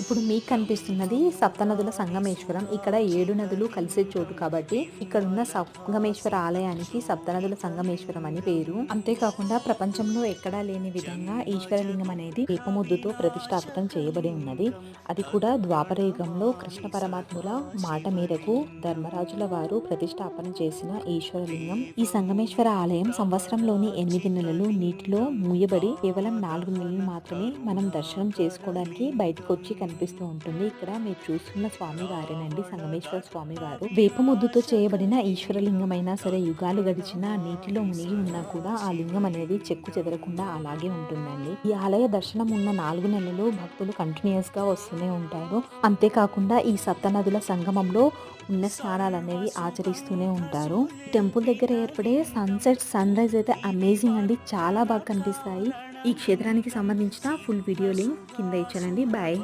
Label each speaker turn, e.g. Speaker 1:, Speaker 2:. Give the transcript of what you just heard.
Speaker 1: ఇప్పుడు మీకు కనిపిస్తున్నది సప్తనదుల సంగమేశ్వరం. ఇక్కడ ఏడు నదులు కలిసే చోటు కాబట్టి ఇక్కడ ఉన్న సంగమేశ్వర ఆలయానికి సప్తనదుల సంగమేశ్వరం అని పేరు. అంతేకాకుండా ప్రపంచంలో ఎక్కడా లేని విధంగా ఈశ్వరలింగం అనేది దీపముద్దుతో ప్రతిష్టాపితం చేయబడి ఉన్నది. అది కూడా ద్వాపర యుగంలో కృష్ణ పరమాత్ముల మాట మేరకు ధర్మరాజుల వారు ప్రతిష్టాపన చేసిన ఈశ్వరలింగం. ఈ సంగమేశ్వర ఆలయం సంవత్సరంలోని ఎనిమిది నెలలు నీటిలో మూయబడి కేవలం నాలుగు నెలలు మాత్రమే మనం దర్శనం చేసుకోవడానికి బయటకు వచ్చి కనిపిస్తూ ఉంటుంది. ఇక్కడ మీరు చూస్తున్న స్వామి వారేనండి. సంగమేశ్వర స్వామి వారు. వేపముద్దుతో చేయబడిన ఈశ్వరలింగమైనా అయినా సరే యుగాలు గడిచిన నీటిలో మునిగి ఉన్నా కూడా ఆ లింగం అనేది చెక్కు చెదరకుండా అలాగే ఉంటుందండి. ఈ ఆలయ దర్శనం ఉన్న నాలుగు నెలలు భక్తులు కంటిన్యూస్గా వస్తూనే ఉంటారు. అంతేకాకుండా ఈ సప్తనదుల సంగమంలో ఉన్న స్నానాలు అనేవి ఆచరిస్తూనే ఉంటారు. టెంపుల్ దగ్గర ఏర్పడే సన్సెట్ సన్ రైజ్ అయితే అమేజింగ్ అండి. చాలా బాగా కనిపిస్తాయి. ఈ క్షేత్రానికి సంబంధించిన ఫుల్ వీడియో లింక్ కింద ఇచ్చానండి. బాయ్.